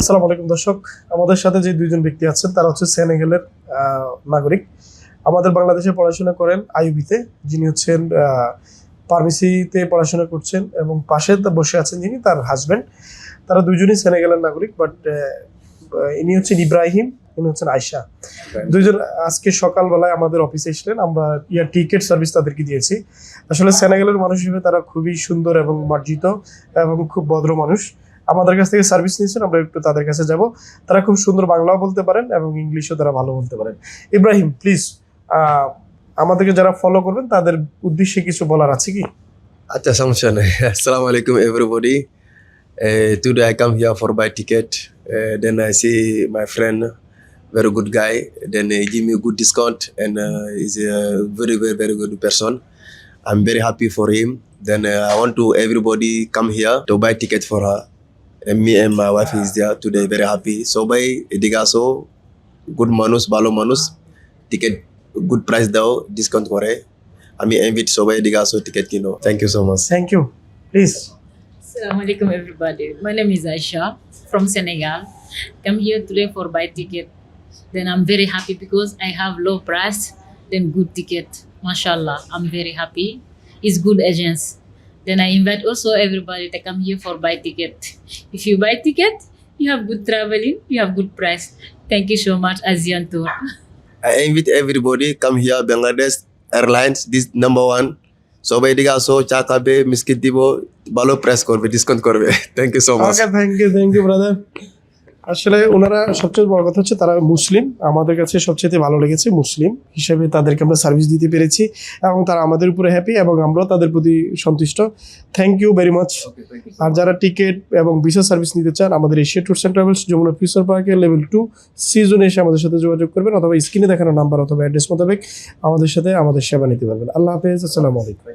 আসসালামু আলাইকুম দর্শক। আমাদের সাথে যে দুইজন ব্যক্তি আছেন তারা হচ্ছে সেনেগালের নাগরিক। আমাদের বাংলাদেশে পড়াশোনা করেন আইউবিতে যিনি হচ্ছেন ফার্মেসিতে পড়াশোনা করছেন এবং পাশে বসে আছেন যিনি তার হাজবেন্ড তারা দুজনই সেনেগালের নাগরিক বাট ইনি হচ্ছেন ইব্রাহিম ইনি হচ্ছেন আয়শা। দুইজন আজকে সকালবেলায় আমাদের অফিসে এসলেন আমরা ইয়ার টিকিট সার্ভিস তাদেরকে দিয়েছি। আসলে সেনেগালের মানুষ হিসেবে তারা খুবই সুন্দর এবং মার্জিত এবং খুব ভদ্র মানুষ। আমাদের কাছ থেকে সার্ভিস নিয়েছেন আমরা একটু তাদের কাছে যাব। তারা খুব সুন্দর বাংলাও বলতে পারেন এবং ইংলিশও তারা ভালো বলতে পারেন। ইব্রাহিম প্লিজ আমাদেরকে যারা ফলো করবেন তাদের উদ্দেশ্যে কিছু বলার আছে কি? আচ্ছা সমস্যা নেই। আসসালামু আলাইকুম everybody today I come here for buy ticket then I see my friend guy. Then he give me a good discount and uh, he's a very very very good person. I'm very happy for him. Then uh, i want to everybody come here to buy ticket for her. and me and my wife is there today very happy so by এদিকে good মানুষ ভালো মানুষ ticket good price দাও discount করে আমি invite সবাই এদিকে আসো টিকেট কিনো thank you so much thank you please Assalamu alaikum everybody. My name is Aisha from Senegal. Come here today for buy ticket. Then I'm very happy because I have low price, then good ticket. Mashallah, I'm very happy. It's good agents. Then I invite also everybody to come here for buy ticket. If you buy ticket, you have good traveling, you have good price. Thank you so much, Asian Tour. I invite everybody come here Bangladesh Airlines this number one সবাই এদিকে আসো চা খাবে মিসকিট দিব ভালো press করবে discount করবে thank you so much okay thank you thank you brother আসলে ওনারা সবচেয়ে বড় কথা হচ্ছে তারা মুসলিম। আমাদের কাছে সবচেয়ে ভালো লেগেছে মুসলিম হিসেবে তাদেরকে আমরা সার্ভিস দিতে পেরেছি এবং তারা আমাদের উপরে হ্যাপি এবং আমরাও তাদের প্রতি সন্তুষ্ট। থ্যাংক ইউ ভেরি মাচ আর যারা টিকিট এবং ভিসা সার্ভিস নিতে চান আমাদের Asia tours and travels Jamuna future পার্কের লেভেল টু সিজনে এসে আমাদের সাথে যোগাযোগ করবেন অথবা স্ক্রিনে দেখানো নাম্বার অথবা অ্যাড্রেস মোতাবেক আমাদের সাথে আমাদের সেবা নিতে পারবেন। আল্লাহ হাফেজ আসসালামু আলাইকুম।